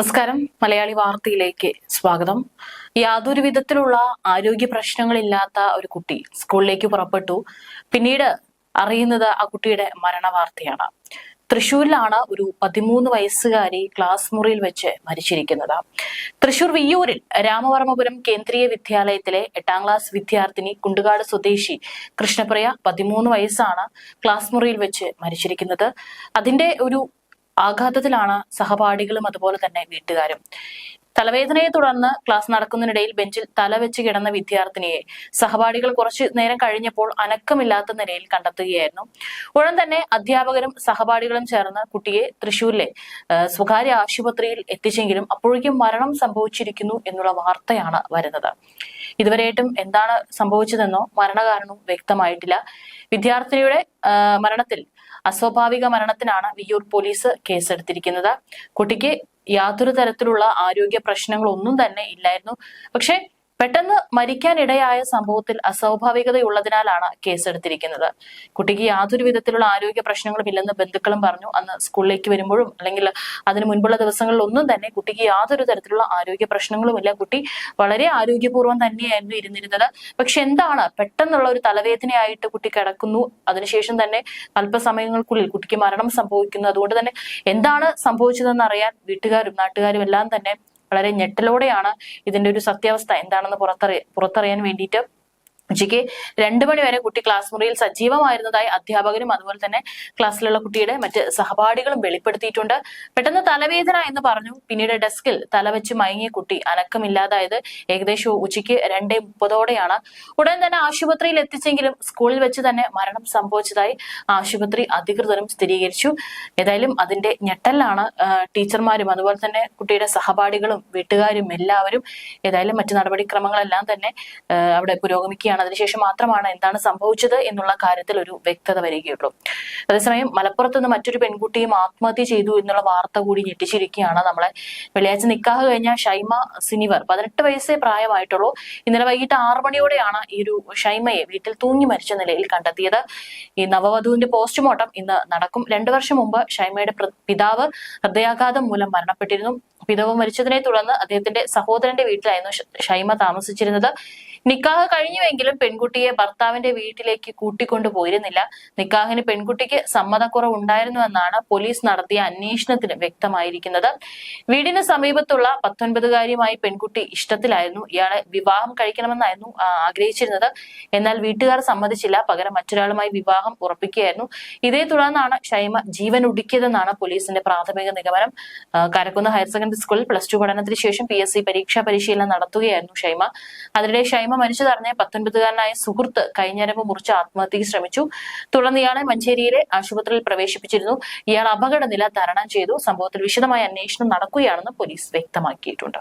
നമസ്കാരം. മലയാളി വാർത്തയിലേക്ക് സ്വാഗതം. യാതൊരു വിധത്തിലുള്ള ആരോഗ്യ പ്രശ്നങ്ങളില്ലാത്ത ഒരു കുട്ടി സ്കൂളിലേക്ക് പുറപ്പെട്ടു. പിന്നീട് അറിയുന്നത് ആ കുട്ടിയുടെ മരണ വാർത്തയാണ് തൃശൂരിലാണ് ഒരു പതിമൂന്ന് വയസ്സുകാരി ക്ലാസ് മുറിയിൽ വെച്ച് മരിച്ചിരിക്കുന്നത്. തൃശൂർ വിയ്യൂരിൽ രാമവർമ്മപുരം കേന്ദ്രീയ വിദ്യാലയത്തിലെ എട്ടാം ക്ലാസ് വിദ്യാർത്ഥിനി കുണ്ടുകാട് സ്വദേശി കൃഷ്ണപ്രിയ പതിമൂന്ന് വയസ്സാണ് ക്ലാസ് മുറിയിൽ വെച്ച് മരിച്ചിരിക്കുന്നത്. അതിന്റെ ഒരു ആഘാതത്തിലാണ് സഹപാഠികളും അതുപോലെ തന്നെ വീട്ടുകാരും. തലവേദനയെ തുടർന്ന് ക്ലാസ് നടക്കുന്നതിനിടയിൽ ബെഞ്ചിൽ തലവെച്ച് കിടന്ന വിദ്യാർത്ഥിനിയെ സഹപാഠികൾ കുറച്ചു നേരം കഴിഞ്ഞപ്പോൾ അനക്കമില്ലാത്ത നിലയിൽ കണ്ടെത്തുകയായിരുന്നു. ഉടൻ തന്നെ അധ്യാപകരും സഹപാഠികളും ചേർന്ന് കുട്ടിയെ തൃശൂരിലെ സ്വകാര്യ ആശുപത്രിയിൽ എത്തിച്ചെങ്കിലും അപ്പോഴേക്കും മരണം സംഭവിച്ചിരിക്കുന്നു എന്നുള്ള വാർത്തയാണ് വരുന്നത്. ഇതുവരെയായിട്ടും എന്താണ് സംഭവിച്ചതെന്നോ മരണകാരണവും വ്യക്തമായിട്ടില്ല. വിദ്യാർത്ഥിനിയുടെ മരണത്തിൽ അസ്വാഭാവിക മരണത്തിനാണ് വിയ്യൂർ പോലീസ് കേസെടുത്തിരിക്കുന്നത്. കുട്ടിക്ക് യാതൊരു തരത്തിലുള്ള ആരോഗ്യ പ്രശ്നങ്ങളൊന്നും തന്നെ ഇല്ലായിരുന്നു. പക്ഷെ പെട്ടെന്ന് മരിക്കാനിടയായ സംഭവത്തിൽ അസ്വാഭാവികതയുള്ളതിനാലാണ് കേസെടുത്തിരിക്കുന്നത്. കുട്ടിക്ക് യാതൊരു വിധത്തിലുള്ള ആരോഗ്യ പ്രശ്നങ്ങളും ഇല്ലെന്ന് ബന്ധുക്കളും പറഞ്ഞു. അന്ന് സ്കൂളിലേക്ക് വരുമ്പോഴും അല്ലെങ്കിൽ അതിന് മുൻപുള്ള ദിവസങ്ങളിൽ ഒന്നും തന്നെ കുട്ടിക്ക് യാതൊരു തരത്തിലുള്ള ആരോഗ്യ പ്രശ്നങ്ങളും ഇല്ല. കുട്ടി വളരെ ആരോഗ്യപൂർവം തന്നെയായിരുന്നു ഇരുന്നിരുന്നത്. പക്ഷെ എന്താണ്? പെട്ടെന്നുള്ള ഒരു തലവേദനയായിട്ട് കുട്ടി കിടക്കുന്നു. അതിനുശേഷം തന്നെ അല്പസമയങ്ങൾക്കുള്ളിൽ കുട്ടിക്ക് മരണം സംഭവിക്കുന്നു. അതുകൊണ്ട് തന്നെ എന്താണ് സംഭവിച്ചതെന്ന് അറിയാൻ വീട്ടുകാരും നാട്ടുകാരും എല്ലാം തന്നെ വളരെ ഞെട്ടലോടെയാണ് ഇതിന്റെ ഒരു സത്യാവസ്ഥ എന്താണെന്ന് പുറത്തറിയ പുറത്തറിയാൻ വേണ്ടിയിട്ട് ഉച്ചയ്ക്ക് രണ്ടു മണി വരെ കുട്ടി ക്ലാസ് മുറിയിൽ സജീവമായിരുന്നതായി അധ്യാപകരും അതുപോലെ തന്നെ ക്ലാസ്സിലുള്ള കുട്ടിയുടെ മറ്റ് സഹപാഠികളും വെളിപ്പെടുത്തിയിട്ടുണ്ട്. പെട്ടെന്ന് തലവേദന എന്ന് പറഞ്ഞു. പിന്നീട് ഡെസ്കിൽ തലവെച്ച് മയങ്ങിയ കുട്ടി അനക്കമില്ലാതായത് ഏകദേശം ഉച്ചയ്ക്ക് രണ്ടേ മുപ്പതോടെയാണ്. ഉടൻ തന്നെ ആശുപത്രിയിൽ എത്തിച്ചെങ്കിലും സ്കൂളിൽ വെച്ച് തന്നെ മരണം സംഭവിച്ചതായി ആശുപത്രി അധികൃതരും സ്ഥിരീകരിച്ചു. ഏതായാലും അതിന്റെ ഞെട്ടലാണ് ടീച്ചർമാരും അതുപോലെ തന്നെ കുട്ടിയുടെ സഹപാഠികളും വീട്ടുകാരും എല്ലാവരും ഏതായാലും മറ്റു നടപടിക്രമങ്ങളെല്ലാം തന്നെ അവിടെ പുരോഗമിക്കുകയാണ്. വരികയാണ് അതിനുശേഷം മാത്രമാണ് എന്താണ് സംഭവിച്ചത് എന്നുള്ള കാര്യത്തിൽ ഒരു വ്യക്തത വരികയുള്ളൂ. അതേസമയം മലപ്പുറത്ത് നിന്ന് മറ്റൊരു പെൺകുട്ടിയും ആത്മഹത്യ ചെയ്തു എന്നുള്ള വാർത്ത കൂടി ഞെട്ടിച്ചിരിക്കുകയാണ് നമ്മളെ. വെള്ളിയാഴ്ച നിക്കാഹ് കഴിഞ്ഞ ഷൈമ സിനിവർ പതിനെട്ട് വയസ്സേ പ്രായമായിട്ടുള്ളൂ. ഇന്നലെ വൈകിട്ട് ആറു മണിയോടെയാണ് ഈ ഒരു ഷൈമയെ വീട്ടിൽ തൂങ്ങി മരിച്ച നിലയിൽ കണ്ടെത്തിയത്. ഈ നവവധുവിന്റെ പോസ്റ്റ്മോർട്ടം ഇന്ന് നടക്കും. രണ്ടു വർഷം മുമ്പ് ഷൈമയുടെ പിതാവ് ഹൃദയാഘാതം മൂലം മരണപ്പെട്ടിരുന്നു. പിതാവ് മരിച്ചതിനെ തുടർന്ന് അദ്ദേഹത്തിന്റെ സഹോദരന്റെ വീട്ടിലായിരുന്നു ഷൈമ താമസിച്ചിരുന്നത്. നിക്കാഹ് കഴിഞ്ഞുവെങ്കിലും പെൺകുട്ടിയെ ഭർത്താവിന്റെ വീട്ടിലേക്ക് കൂട്ടിക്കൊണ്ടു പോയിരുന്നില്ല. നിക്കാഹിന് പെൺകുട്ടിക്ക് സമ്മതക്കുറവ് ഉണ്ടായിരുന്നുവെന്നാണ് പോലീസ് നടത്തിയ അന്വേഷണത്തിന് വ്യക്തമായിരിക്കുന്നത്. വീടിന് സമീപത്തുള്ള പത്തൊൻപതുകാരിയുമായി പെൺകുട്ടി ഇഷ്ടത്തിലായിരുന്നു. ഇയാളെ വിവാഹം കഴിക്കണമെന്നായിരുന്നു ആഗ്രഹിച്ചിരുന്നത്. എന്നാൽ വീട്ടുകാർ സമ്മതിച്ചില്ല. പകരം മറ്റൊരാളുമായി വിവാഹം ഉറപ്പിക്കുകയായിരുന്നു. ഇതേ തുടർന്നാണ് ഷൈമ ജീവൻ ഒടുക്കിയതെന്നാണ് പോലീസിന്റെ പ്രാഥമിക നിഗമനം. കരക്കുന്ന് ഹയർ സെക്കൻഡറി സ്കൂളിൽ പ്ലസ് ടു പഠനത്തിന് ശേഷം പി എസ് സി പരീക്ഷാ പരിശീലനം നടത്തുകയായിരുന്നു ഷൈമ. അതിനിടെ ഷൈമ ഷൈമ മരിച്ചതറിഞ്ഞ പത്തൊൻപതുകാരനായ സുഹൃത്ത് കൈഞ്ഞരമ്പ് മുറിച്ച് ആത്മഹത്യക്ക് ശ്രമിച്ചു. തുടർന്ന് ഇയാളെ മഞ്ചേരിയിലെ ആശുപത്രിയിൽ പ്രവേശിപ്പിച്ചിരുന്നു. ഇയാൾ അപകടനില തരണം ചെയ്തു. സംഭവത്തിൽ വിശദമായ അന്വേഷണം നടക്കുകയാണെന്ന് പോലീസ് വ്യക്തമാക്കിയിട്ടുണ്ട്.